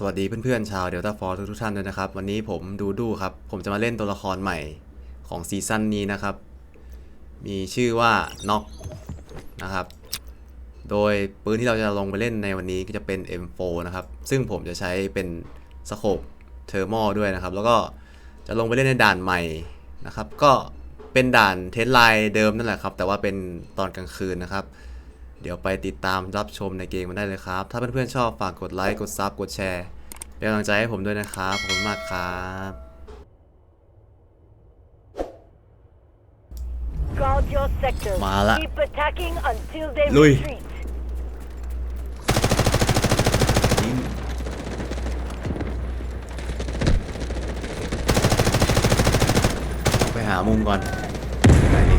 สวัสดีเพื่อนๆชาวเดลต้าฟอร์ทุกท่านด้วยนะครับ วันนี้ผมดูดูครับ ผมจะมาเล่นตัวละครใหม่ของซีซั่นนี้นะครับ มีชื่อว่าน็อกนะครับ โดยปืนที่เราจะลงไปเล่นในวันนี้ก็จะเป็น M4 นะครับ ซึ่งผมจะใช้เป็นสโคปเทอร์มอด้วยนะครับ แล้วก็จะลงไปเล่นในด่านใหม่นะครับ ก็เป็นด่านเทสไลน์เดิมนั่นแหละครับ แต่ว่าเป็นตอนกลางคืนนะครับ เดี๋ยวไปติดตามรับชมในเกมมันได้เลยครับ ถ้าเพื่อนๆชอบฝากกดไลค์ กดซับกดแชร์เป็นกำลังใจให้ผมด้วยนะครับ ขอบคุณมากครับ Guard your sector. มาละ Keep attacking until they ลุย retreat. ไปหามุมก่อนไหนดี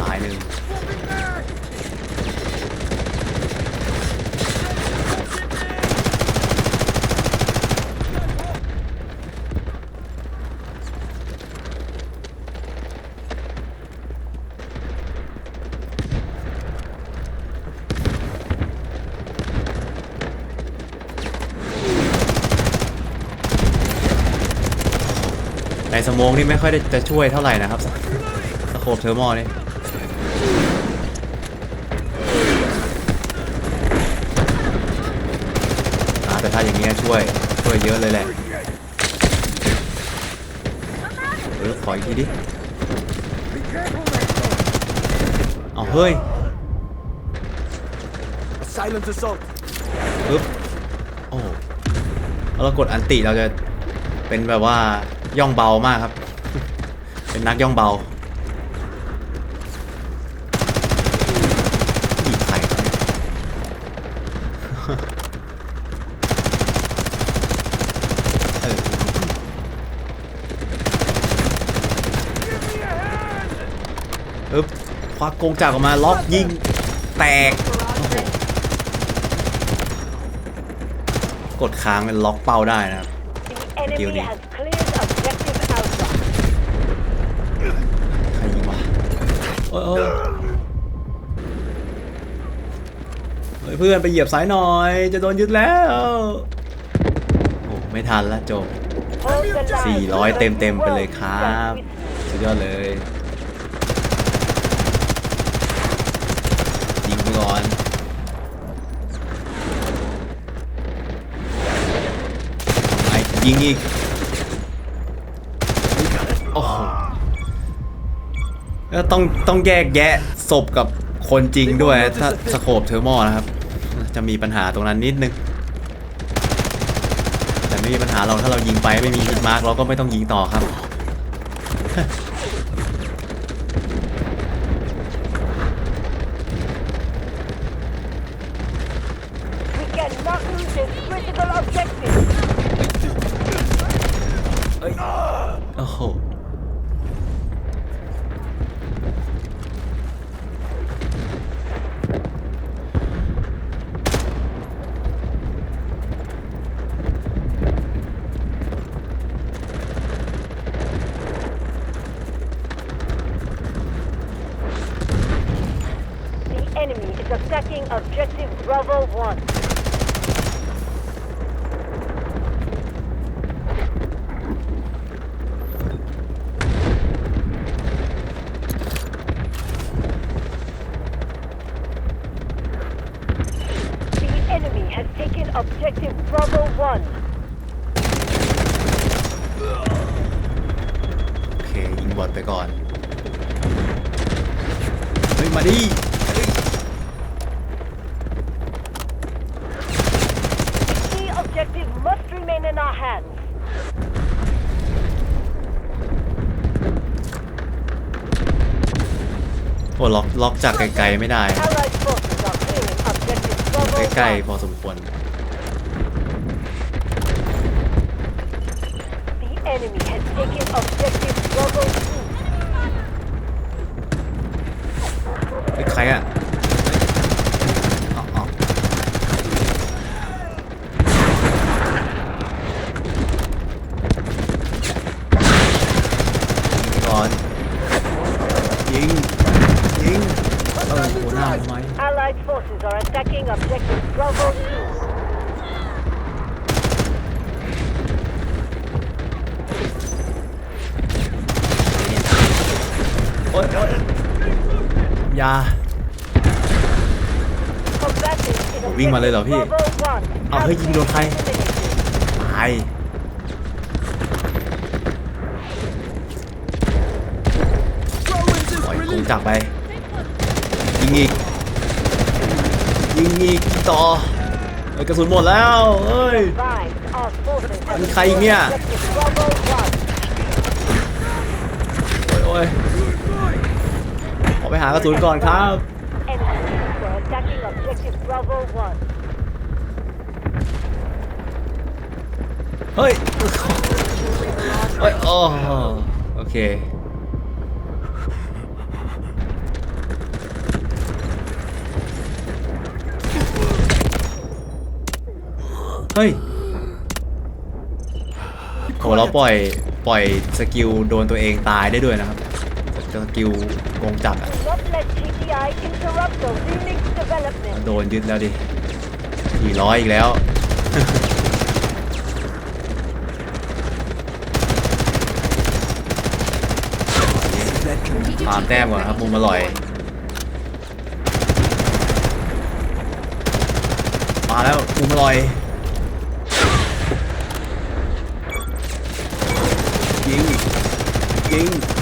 ตายหนึ่งใน สโมองนี่ไม่ค่อยได้จะช่วยเท่าไหร่นะครับสสโคปเทอร์มอนี่อ่าแต่ถ้าอย่างเงี้ยช่วย ช่วยเยอะเลยแหละเออขออีกทีดิ เอาเฮ้ย A silent assault. ปึ๊บโอ้โหแล้วเรากดอันติเราจะเป็นแบบว่า ย่องเบามากครับ เป็นนักย่องเบาอีกใครครับเนี่ยเออปึ๊บควักกงจักรออกมาล็อกยิงแตก กดค้างเป็นล็อกเป้าได้นะครับ The enemy Guilty. has cleared objective Alpha. ใครยิงวะ โอ้ยเฮ้ยเพื่อนไปเหยียบสายหน่อย จะโดนยึดแล้ว โอ้ไม่ทันละจบ 400 เต็มเต็มๆไปเลยครับ สุดยอดเลย ยิงไปก่อนไอ้ยิงอีก ก็ต้องต้องแยกแยะศพกับคนจริงด้วยถ้าสโคปเทอร์มอนะครับ จะมีปัญหาตรงนั้นนิดนึง แต่ไม่มีปัญหาเราถ้าเรายิงไปไม่มีฮิตมาร์กเราก็ไม่ต้องยิงต่อครับ We cannot lose this critical objective. โอ้โห The enemy is attacking objective Bravo 1. 'The enemy has taken objective Bravo 1. โอเค ยิงบ อดไปก่อนเฮ้ยมาดิ Key objective must remain in our hands. โอ้ล็อกล็อกจากไกลๆไม่ได้ Allied forces are clearing objective ใ Bravo กล้ 1. ๆพอสมควร The enemy has taken objective ใครอะเอาเอาก่อนยิงยิงเออโหหน้าทำไม Allied forces are attacking objective Bravo 2. โอ๊ยโอ๊ย โอ้วิ่งมาเลยเหรอพี่ เอาเฮ้ยยิงโดนใคร have been eliminated. ตายปล่อยกงจับไป ยิงอีก ยิงอีกต่อเอ้ยกระสุนหมดแล้วเอ้ย มีใครอีกเนี่ย โอ้ยโอ้ยขอ ไปหากระสุนก่อนครับ เฮ้ย เฮ้ยโอ้โอเค เฮ้ยโหเราปล่อย ปล่อยสกิลโดนตัวเองตายได้ด้วยนะครับ สกิลกงจับอะ โดนยึดแล้วดิสี่ร้อยอีกแล้วฟาร์มแต้มก่อนครับมุมอร่อยมาแล้วมุมอร่อยยิงยิง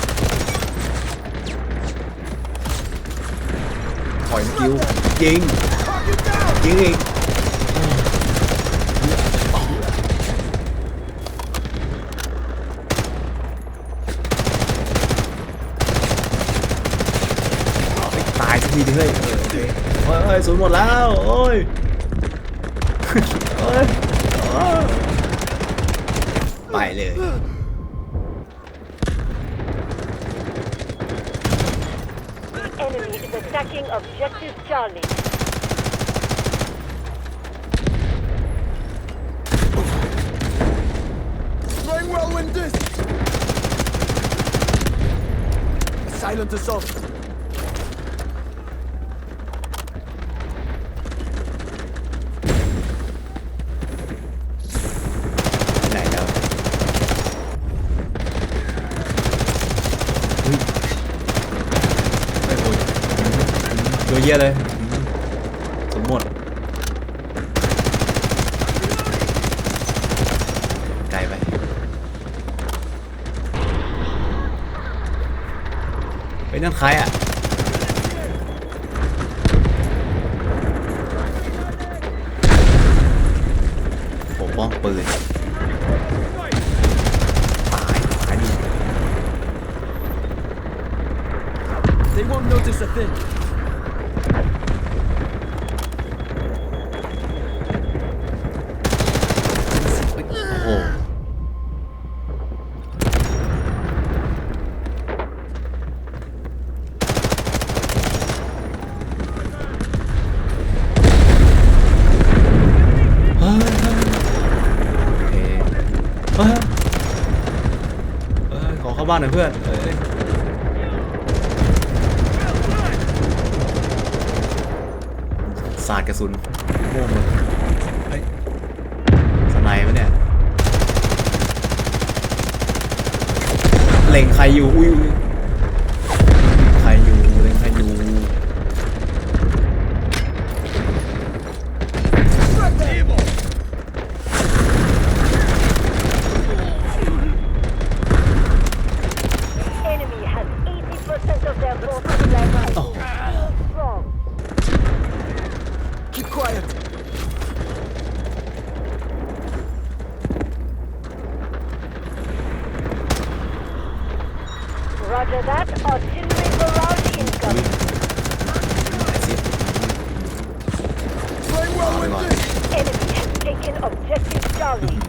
ถอยสกิลยิงยิงอีกเอาไปตายสักทีนึงเลยโอ้ยโอ้ยสูญหมดแล้ว โอ้ยโอ้ยโอ้ยไปเลย Attacking objective Charlie. Flying well in this! A silent assault. ยอะแยเลย สมหมดไกลไปไปนั่นใครอะผมป้องปืนตายตายดิ They won't notice a thing. หน่อยเพื่อนเอ้ยสาดกระสุนโม่งเลยเฮ้ยสไนป์ปะเนี่ยเล็งใครอยู่อุ้ยอุ้ย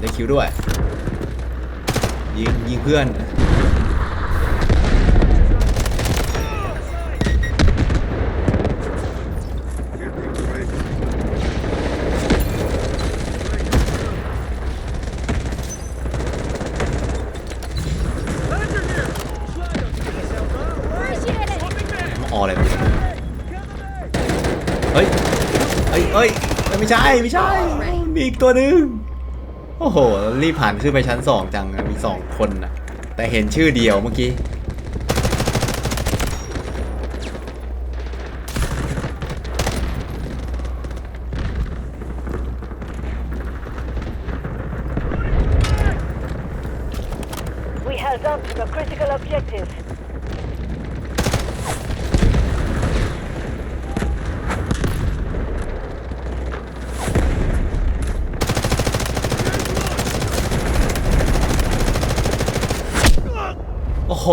ได้คิวด้วย ยิงยิงเพื่อน อออะไรเลยเฮ้ยเฮ้ยเฮ้ย ไม่ใช่ ไม่ใช่ มีอีกตัวหนึ่ง โอ้โห รีบผ่านขึ้นไปชั้นสองจังมีสองคนนะแต่เห็นชื่อเดียวเมื่อกี้ We have done the critical objective. ห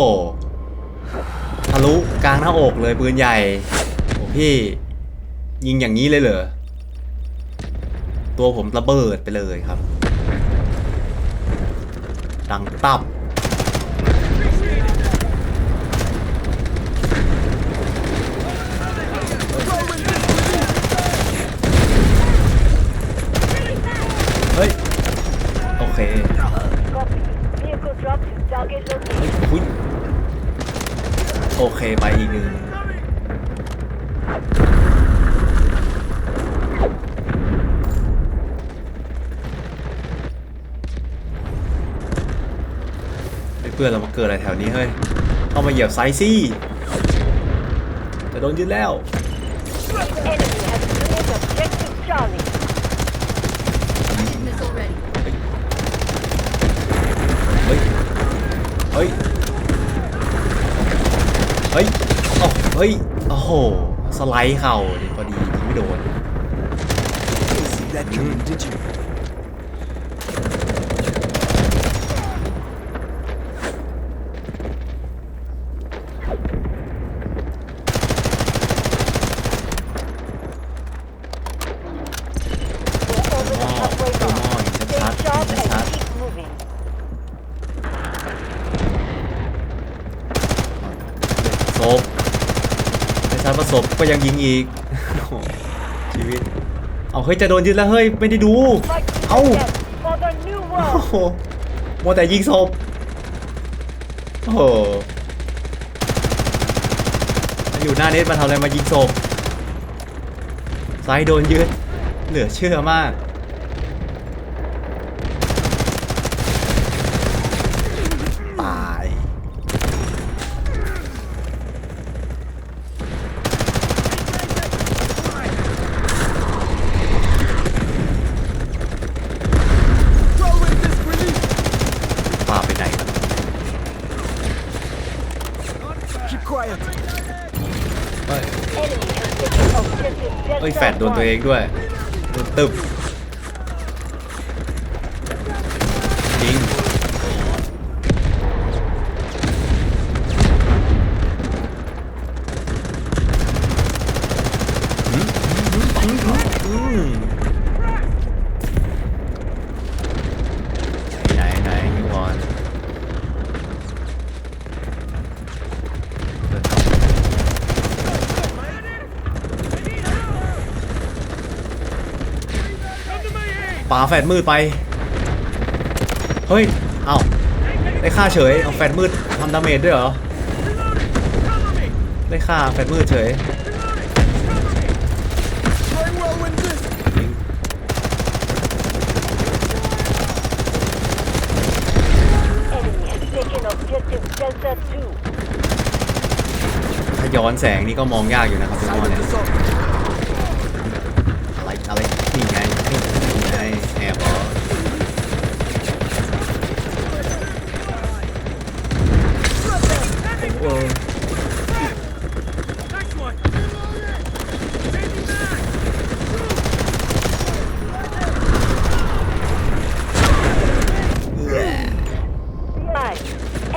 ทะลุกลางหน้าอกเลยปืนใหญ่โอ้พี่ ยิงอย่างนี้เลยเหรอ ตัวผมระเบิดไปเลยครับ ดังตับเฮ้ย โอเค Vehicle drop to target location. อุ๊ยโอเคไปอีกหนึ่งเฮ้ยเพื่อนเรามาเกิดอะไรแถวนี้เฮ้ยเข้ามาเหยียบไซซี่จะโดนยึดแล้ว Enemy has cleared objective Charlie. Missile ready. เฮ้ย เฮ้ย เฮ้ยโอ้เฮ้ย โอ้โห สไลด์เข่าดิพอดียิงไม่โดน Didn't see that coming, did you? ตัว over the halfway mark. Stay sharp and keep moving. ศพไม่ชัดประสบก็ ยังยิงอีกชีวิต เอาเฮ้ยจะโดนยึดแล้วเฮ้ยไม่ได้ดู Fight to the Ow. death for the new โอ้ world. โหมัวแต่ยิงศพโอ้โหมาอยู่หน้าเน็ตมาทำอะไรมายิงศพซ้ายโดนยึดเหลือเชื่อมาก ตาย Throwing this grenade! ปาไปไหนครับ Keep quiet. เฮ้ย Enemy has taken objective เอ้ย Delta แฟดโด นตัวเองด้วยตึบตึบยิงอืมอืมอืมอืมไหนไหนไหนพี่บอลเดินเข้า ปาแฟดมืดไป เฮ้ย เอ้าได้ค่าเฉย เอาแฟดมืดทำดาเมจด้วยเหรอ ได้ค่าแฟดมืดเฉยถ้าย้อนแสงนี่ก็มองยากอยู่นะครับทุกคนเนี่ย assault. อะไร อะไร นี่ไง นี่นี่ไง แอบเหรอ โอ้โหเอื้อ Five.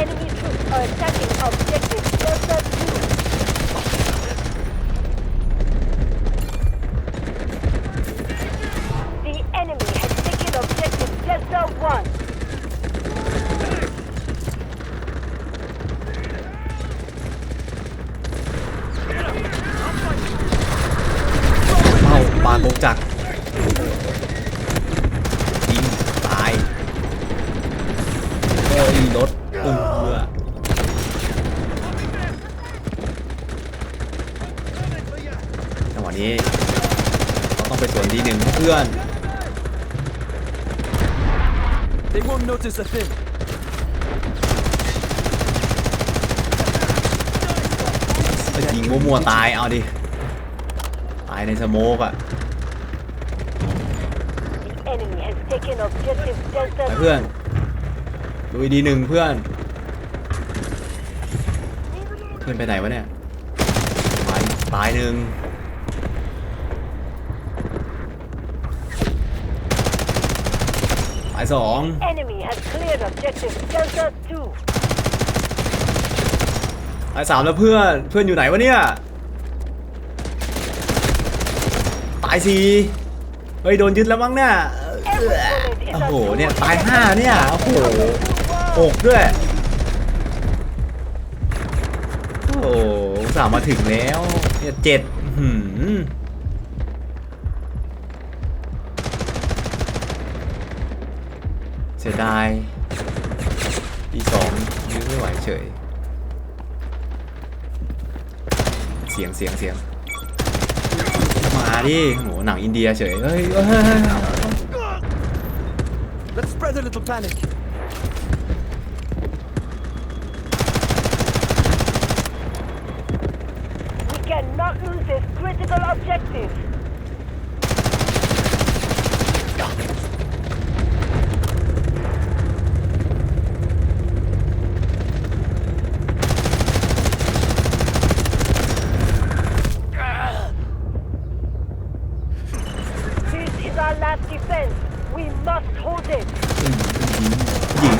Enemy troops are attacking objective Delta 2. The enemy has taken objective Delta 1. เป้าปาโกงจักรยิงตายเอ้ยรถเออจังหวะ นี้เราต้องไปสวนดีหนึ่งให้เพื่อน They won't notice a thing. ไปยิงมัวๆตายเอาดิ ตายในสโมกอะ The enemy has taken objective ไป Delta เพื่อนดูดีหนึ่งเพื่อนพื่อนไปไหนวะเนี่ยตายตายหนึ่งตาย สอง Enemy has cleared objective Delta 2. ตายสามแล้วเพื่อนเพื่อนอยู่ไหนวะเนี่ย ตายสี่เฮ้ยโดนยึดแล้วมั้งเนี่ยโอ้โหเนี่ยตายห้าเนี่ยโอ้โหหกด้วย โอ้โหอุตสามมาถึงแล้วเนี่ยเจ็ดอื้อหือ สียดายที่สองยื้อไม่ไหวเฉย เสียงเสียงเสียงมาดิโหหนังอินเดียเฉยเฮ้ยเฮ้ยเฮ้ยเฮ้ย Let's spread a little panic. We cannot lose this critical objective. This is our last defense. We must hold it. ยิง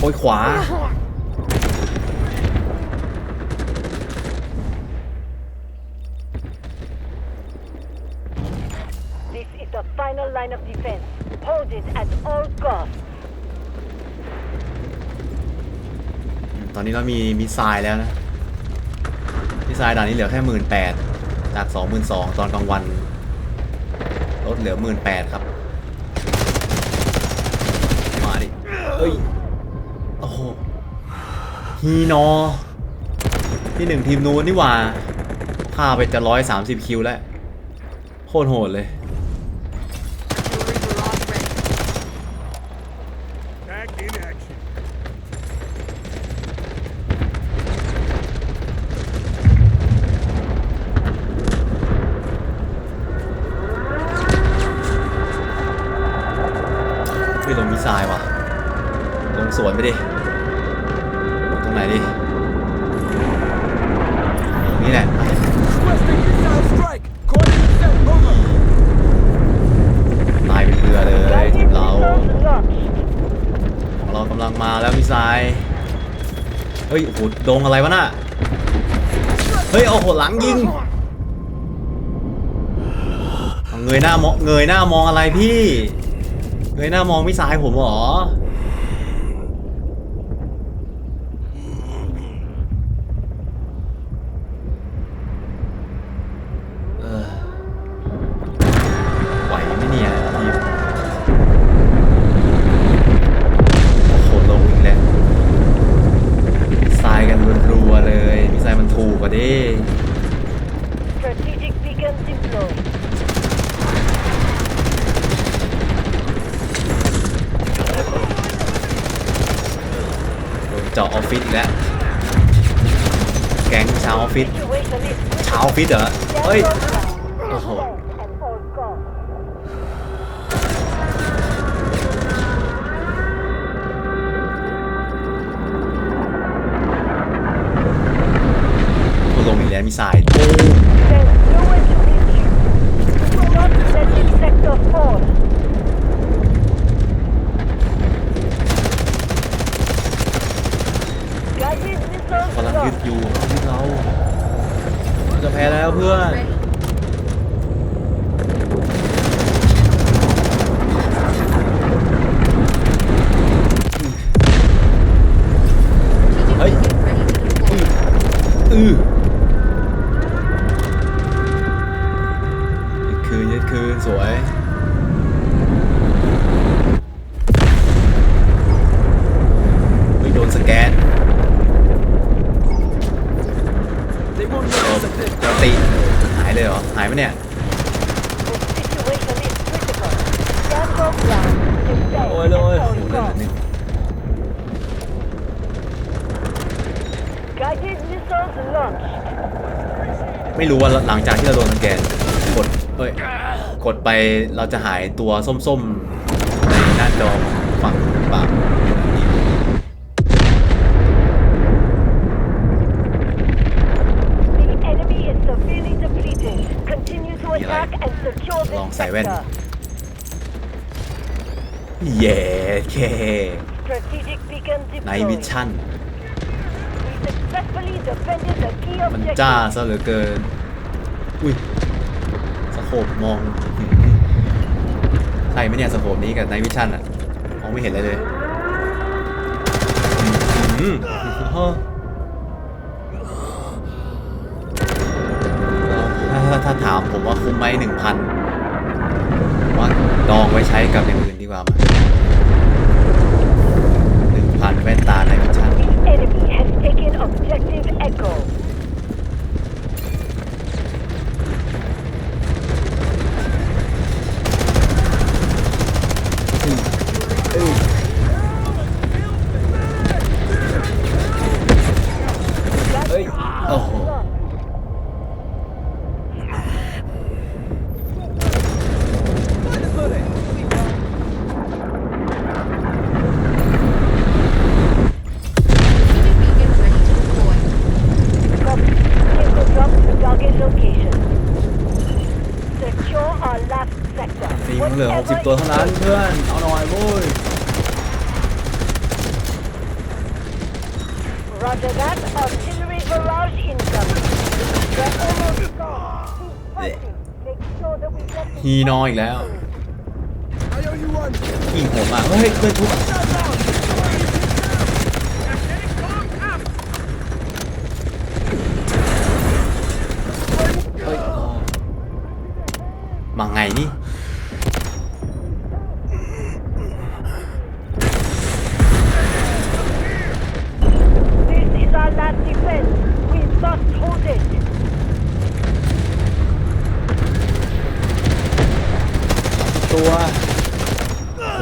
โอ้ยข วา This is the final line of defense. Hold it at all costs. ตอนนี้เรามีมิสไซล์แล้วนะ มิสไซล์ด่านนี้เหลือแค่หมื่นแปดจากสองหมื่นสองตอนกลางวัน ลดเหลือหมื่นแปดครับ มาดิ เฮ้ย โอ้โหฮีนอ ที่หนึ่งทีมนู้นนี่หว่าฆ่าไปจะร้อยสามสิบคิวแล้ว โคตรโหดเลย Back in action. ไม่ลงมิสไซล์ว่ะ ลงสวนไปดิ ลงตรงไหนดิ ตรงนี้แหละไป Requesting missile strike. Coordinates set. Over. ตายเป็นเรือเลยทีม Guided เรา missiles launched. ของเรากำลังมาแล้วมิสไซล์เฮ้ยโอ้โหโดงอะไรวะน่ะเฮ้ยโอ้โหหลังยิงเงยหน้ามองเงยหน้ามองอะไรพี่เงยหน้ามองมิสไซล์ผมเหรออไหวไหมเนี่ยทีม โอ้โหลงอีกแล้วทรายกันรัวๆเลยมีทรายมันถูกกว่าดิ Strategic beacon deployed. โดน เจาะออฟฟิศอีกแล้ว แก๊งชาวออฟฟิศชาวออฟฟิศเหรอ เฮ้ย โอ้โหลงอีกแล้วมีสายโอ้ ไปเราจะหายตัวส้มๆ ในหน้าจอฝั่งปากลองใส่แว่นเย้เคในวิชั่นมันจ้าซะเหลือเกิน อุ้ยสโคบมอง ใช่ไหมเนี่ยสโคปนี้กับไนวิชั่นอะมองไม่เห็นเลยเลยอืมถ้าถามผมว่าคุ้มไหมหนึ่งพันว่าดองไว้ใช้กับอย่างอื่นดีกว่าหนึ่งพันแว่นตาไนท์วิชั่น The enemy has taken objective Echo. เอ้ย โอ้โห Beacon ready to deploy. Copy. Vehicle drop to target location. Secure our last sector. ฟิล์มเหลือ Whatever 60 ตัวเท่านั้นเพื่อน เอา หน่อยโว้ย Roger that. Artillery barrage incoming. They're almost gone. Keep fighting. Make sure that we get the ฮีนออีกแล้ว I owe you one. ขี่โหดมากเฮ้ยเพื่อนทุบอะเฮ้ยอ๋อมาไงนี่ This is our last defense. We must hold it. ตัวโอ้โห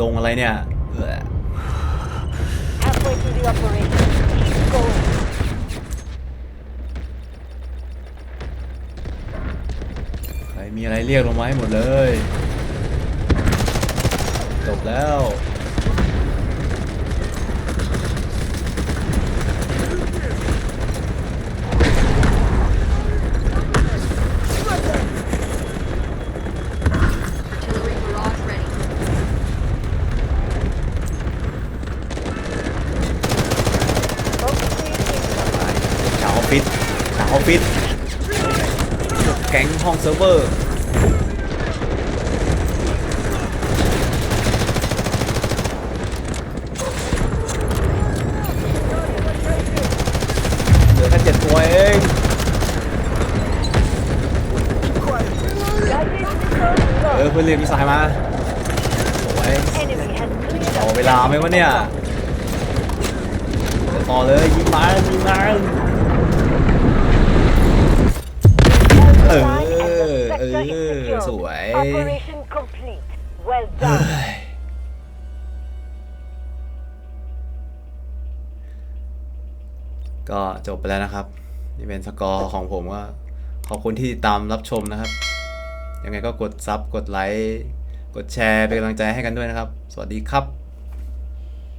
ดงอะไร เนี่ยเออ Halfway through the operation. Keep going. ใครมีอะไรเรียกลงมาให้หมดเลย จบแล้ว Artillery barrage ready. Smoke screen incoming. ชาวออฟฟิศชาวออ ฟฟิศแก๊งห้องเซิร์ฟเวอร์เหลือแค่เจ็ดตัวเองเออเพื่อนเรียนดีไซน์มาโอ้ย Enemy has cleared เอเวลาไหมวะเนี่ยต่อเลยยิงมันยิงมัน เออ Line and the เอ sector is อ secure. สวย Operation complete. Well เฮ้ done. ยก็จบไปแล้วนะครับ นี่เป็นสกอร์ของผมก็ขอบคุณที่ติดตามรับชมนะครับ ยังไงก็กดซับกดไลค์ กดแชร์เป็นกำลังใจให้กันด้วยนะครับ สวัสดีครับ